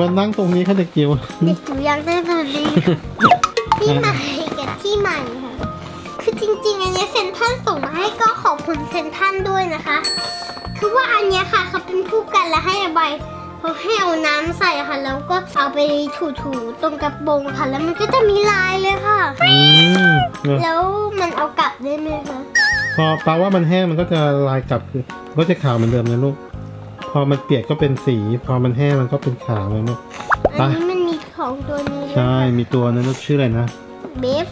มานั่งตรงนี้ค่ะเด็กจิ๋วเด็กจิ๋วอยากได้แบบนี้ที่ใหม่กับที่ใหม่ค่ะ คือจริงๆ อันเนี้ยเซนทรันส่งมาให้ก็ขอบคุณเซนทรันด้วยนะคะ คือว่าอันเนี้ยค่ะเขาเป็นผู้กันและให้ระบายเขาให้เอาน้ำใส่ค่ะ แล้วก็เอาไปถูๆตรงกระโปรงค่ะ แล้วมันก็จะมีลายเลยค่ะอืมเนอะแล้วมันเอากลับได้ไหมคะพอแปลว่ามันแห้งมันก็จะลายกลับคือก็จะขาวเหมือนเดิมนะลูกพ อมันเปียกก็เป็นสี พอมันแห้งมันก็เป็นขาวเลยลูกอันนี้มันมีของตัวนี้ด้วยใช่ค่ะมีตัวนั้นลูกชื่ออะไรนะ เบฟ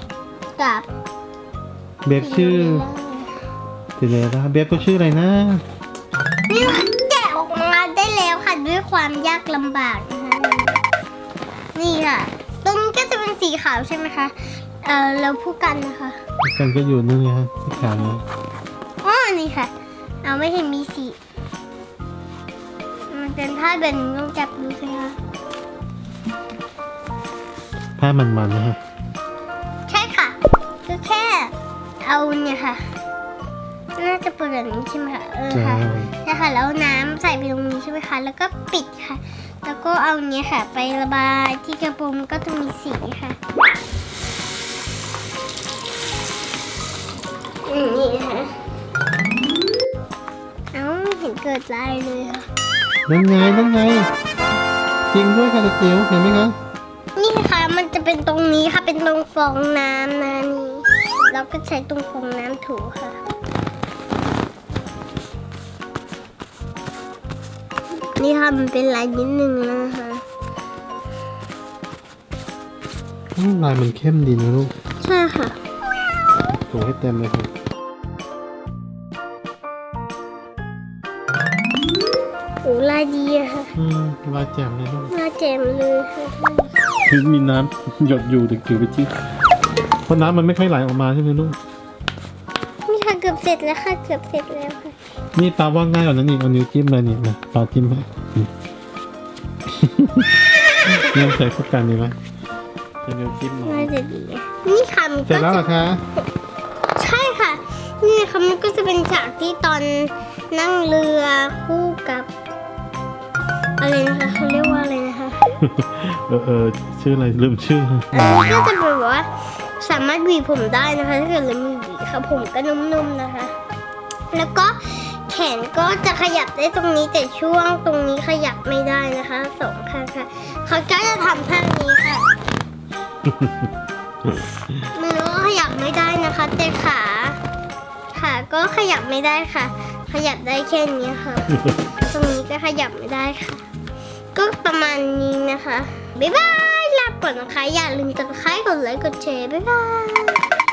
กับเบฟชื่อสิเลล่าเบฟก็ชื่ออะไรนะนี่มันแกะออกมาได้แล้วค่ะด้วยความยากลำบากนะคะนี่ค่ะตรงนี้ก็จะเป็นสีขาวใช่ไหมคะเอ่อแล้วผู้กันนะคะกันก็อยู่นู่นไงฮะที่ขาวนี้อ๋อนี่ค่ะ เอาไม่เห็นมีสีมัน เป็นท่าแบบนี้ลองจับดูสิคะผ้ามันๆนะฮะใช่ค่ะก็แค่เอาเนี่ยค่ะ น่าจะเป็นแบบนี้ใช่ไหมคะเออใช่ค่ะนะคะแล้วน้ำใส่ไปตรงนี้ใช่ไหมคะแล้วก็ปิดค่ะ แล้วก็เอาเนี้ยค่ะ ไประบายที่กระโปรงก็จะมีสีค่ะอืมนี่นะคะเอ้าไม่เห็นเกิดลายเลยค่ะ นั่นไงนั่นไงจริงด้วยค่ะเด็กจิ๋วเห็นไหมคะนี่ค่ะมันจะเป็นตรงนี้ค่ะเป็นตรงฟองน้ำนะนี่เราก็ใช้ตรงฟองน้ำถูค่ะนี่ค่ะมันเป็นลายนิดนึงแล้วนะคะอืมลายมันเข้มดีนะลูกใช่ค่ะถูให้เต็มเลยค่ะ ลายดีอะค่ะอืมลายแจ่มเลยลูกลายเจ็มเลยค่ะคือมีน้ำหยดอยู่เด็กจิ๋วไปจิ้มเพราะน้ำมันไม่ค่อยไหลออกมาใช่ไหมลูกนี่ค่ะเกือบเสร็จแล้วค่ะเกือบเสร็จแล้วค่ะนี่ตาว่าง่ายกว่านั้นอีกเอานิ้วจิ้มเลยนี่นะตาจิ้มให้อืมยังใส่คู่กันดีไหมจะนิ้วจิ้มหน่อน่ายจะดีอะนี่ค่ะมันเสร็จก็แล้วเหรจะอคะใช่ค่ะ นี่ค่ะมันก็จะเป็นฉากที่ตอนนั่งเรือคู่กับ อะไรนะคะเขาเรียกว่าอะไรนะคะเออเออชื่ออะไรลืมชื่ออันนี้ก็จะเป็นแบบว่าสามารถหวีผมได้นะคะถ้าเกิดเรามีหวีค่ะผมก็นุ่มๆนะคะ แล้วก็แขนก็จะขยับได้ตรงนี้แต่ช่วงตรงนี้ขยับไม่ได้นะคะสองข้างค่ะเขาก็จะทำท่านี้ค่ะมือก็ขยับไม่ได้นะคะแต่ขาขาก็ขยับไม่ได้ค่ะ ขยับได้แค่นี้ค่ะ ตรงนี้ก็ขยับไม่ได้ค่ะ ก็ประมาณนี้นะคะ บ๊ายบาย ลาก่อนนะคะ อย่าลืมกดไลค์กดไลค์กดแชร์ บ๊ายบาย